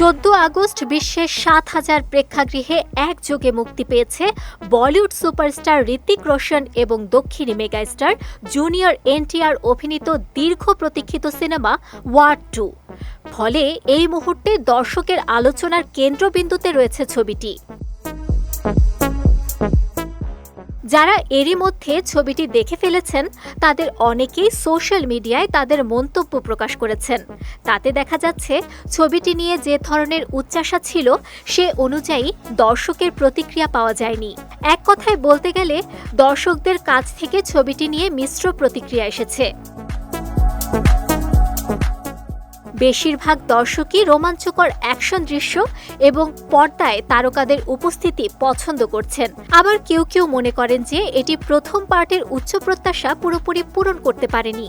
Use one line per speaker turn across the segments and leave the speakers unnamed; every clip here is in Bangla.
চোদ্দ আগস্ট বিশ্বের সাত হাজার প্রেক্ষাগৃহে একযোগে মুক্তি পেয়েছে বলিউড সুপারস্টার ঋতিক রোশন এবং দক্ষিণী মেগাস্টার জুনিয়র এনটিআর অভিনীত দীর্ঘ প্রতীক্ষিত সিনেমা ওয়ার টু। ফলে এই মুহূর্তে দর্শকের আলোচনার কেন্দ্রবিন্দুতে রয়েছে ছবিটি। যারা এরই মধ্যে ছবিটি দেখে ফেলেছেন, তাদের অনেকেই সোশ্যাল মিডিয়ায় তাদের মন্তব্য প্রকাশ করেছেন। তাতে দেখা যাচ্ছে, ছবিটি নিয়ে যে ধরনের উচ্চাসা ছিল, সে অনুযায়ী দর্শকের প্রতিক্রিয়া পাওয়া যায়নি। এক কথায় বলতে গেলে, দর্শকদের কাছ থেকে ছবিটি নিয়ে মিশ্র প্রতিক্রিয়া এসেছে। বেশিরভাগ দর্শকই রোমাঞ্চকর অ্যাকশন দৃশ্য এবং পর্দায় তারকাদের উপস্থিতি পছন্দ করছেন। আবার কেউ কেউ মনে করেন যে এটি প্রথম পার্টের উচ্চ প্রত্যাশা পুরোপুরি পূরণ করতে পারেনি।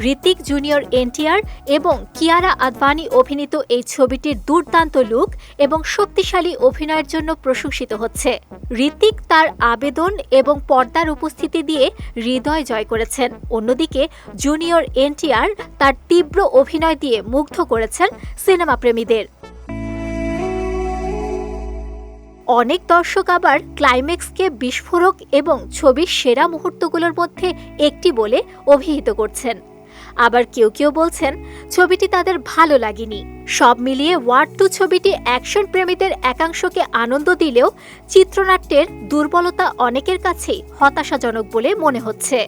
ঋতিক জুনিয়র এনটিআর এবং কিয়ারা আদভানি অভিনীত এই ছবিটির দুর্দান্ত লুক এবং শক্তিশালী অভিনয়ের জন্য প্রশংসিত হচ্ছে। ঋতিক তার আবেদন এবং পর্দার উপস্থিতি দিয়ে হৃদয় জয় করেছেন। অন্যদিকে, জুনিয়র এনটিআর তার তীব্র অভিনয় দিয়ে মুগ্ধ করেছেন সিনেমা প্রেমীদের। অনেক দর্শক আবার ক্লাইম্যাক্সকে বিস্ফোরক এবং ছবির সেরা মুহূর্তগুলোর মধ্যে একটি বলে অভিহিত করছেন। আবার কেউ কেউ বলছেন, ছবিটি তাদের ভালো লাগেনি। সব মিলিয়ে ওয়ার্ড টু ছবিটি অ্যাকশন প্রেমীদের একাংশকে আনন্দ দিলেও চিত্রনাট্যের দুর্বলতা অনেকের কাছেই হতাশাজনক বলে মনে হচ্ছে।